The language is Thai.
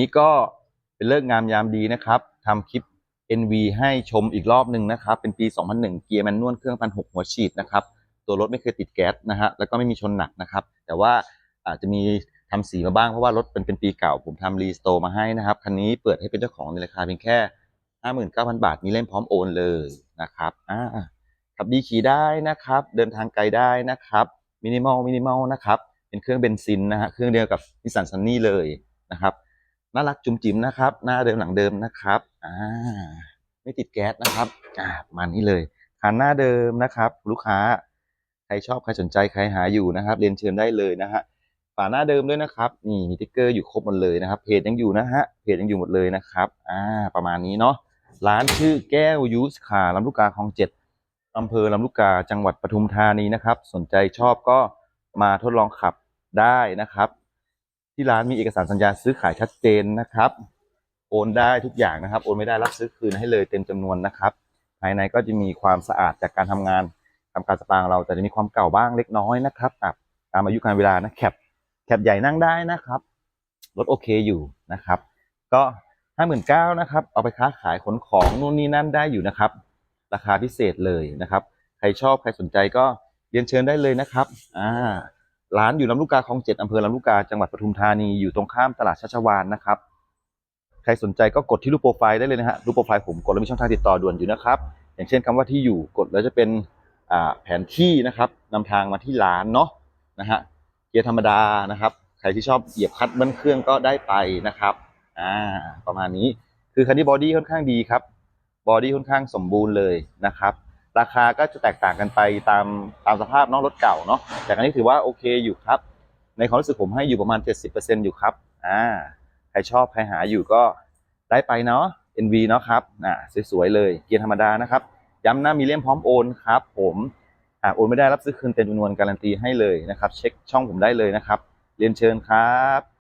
นี้ก็เป็นเลิกงามยามดีนะครับทำคลิป NV ให้ชมอีกรอบหนึ่งนะครับ เป็นปี 2001 เกียร์แมนนวลเครื่องพันหกหัวฉีดนะครับ ตัวรถไม่เคยติดแก๊สนะฮะ แล้วก็ไม่มีชนหนักนะครับ แต่ว่าอาจจะมีทำสีมาบ้างเพราะว่ารถเป็นเป็นปีเก่า ผมทำรีสโตร์มาให้นะครับ คันนี้เปิดให้เป็นเจ้าของในราคาเพียงแค่ 59,000 บาท มีเล่มพร้อมโอนเลยนะครับ อ่า ขับดีขี่ได้นะครับ เดินทางไกลได้นะครับ มินิมอล มินิมอลนะครับ เป็นเครื่องเบนซินนะฮะ เครื่องเดียวกับนิสสันซันนี่เลยนะครับ น่ารักจุ๋มจิ๋มนะครับ หน้าเดิมหลังเดิมนะครับอ่าไม่ติดแก๊สนะครับอ่ามานี้เลยคันหน้าเดิมนะครับ ลูกค้าใครชอบใครสนใจใครหาอยู่นะครับ เรียนเชิญได้เลยนะฮะฝาหน้าเดิมด้วยนะครับนี่มีติ๊กเกอร์อยู่ครบหมดเลยนะครับ เพจยังอยู่นะฮะเพจยังอยู่หมดเลยนะครับอ่าประมาณนี้เนาะร้านชื่อแก้วยูสคาลำลูกกาคลองเจ็ดอำเภอลำลูกกาจังหวัดปทุมธานีนะครับ สนใจชอบก็มาทดลองขับได้นะครับ ที่ร้านมีเอกสารสัญญาซื้อขายชัดเจนนะครับ โอนได้ทุกอย่างนะครับ โอนไม่ได้รับซื้อคืนให้เลยเต็มจำนวนนะครับ ภายในก็จะมีความสะอาดจากการทำงานทำการสปางเราแต่จะมีความเก่าบ้างเล็กน้อยนะครับตามตามอายุการเวลานะแคปแคปใหญ่นั่งได้นะครับรถโอเคอยู่นะครับ ก็ห้าหมื่นเก้านะครับ เอาไปค้าขายขนของนู่นนี่นั่นได้อยู่นะครับ ราคาพิเศษเลยนะครับ ใครชอบใครสนใจก็เรียนเชิญได้เลยนะครับ อ่า ร้านอยู่ลำลูกกาคลองเจ็ดอำเภอลำลูกกาจังหวัดปทุมธานีอยู่ตรงข้ามตลาดชัชวานนะครับ ใครสนใจก็กดที่รูปโปรไฟล์ได้เลยนะฮะรูปโปรไฟล์ผมกดแล้วมีช่องทางติดต่อด่วนอยู่นะครับ อย่างเช่นคำว่าที่อยู่กดแล้วจะเป็นแผนที่นะครับนำทางมาที่ร้านเนาะนะฮะเกียร์ธรรมดานะครับ ใครที่ชอบเหยียบคัดเบิ้ลเครื่องก็ได้ไปนะครับอ่าประมาณนี้คือคันนี้บอดี้ค่อนข้างดีครับบอดี้ค่อนข้างสมบูรณ์เลยนะครับ ราคาก็จะแตกต่างกันไปตามตามสภาพเนาะรถเก่าเนาะแต่อันนี้ถือว่าโอเคอยู่ครับ ในความรู้สึกผมให้อยู่ประมาณ 70%อยู่ครับอ่าใครชอบใครหาอยู่ก็ได้ไปเนาะ NV เนาะครับอ่าสวยๆเลยเกียร์ธรรมดานะครับย้ำนะมีเล่มพร้อมโอนครับผมหากโอนไม่ได้รับซื้อคืนเต็มจำนวนการันตีให้เลยนะครับ เช็คช่องผมได้เลยนะครับ เรียนเชิญครับ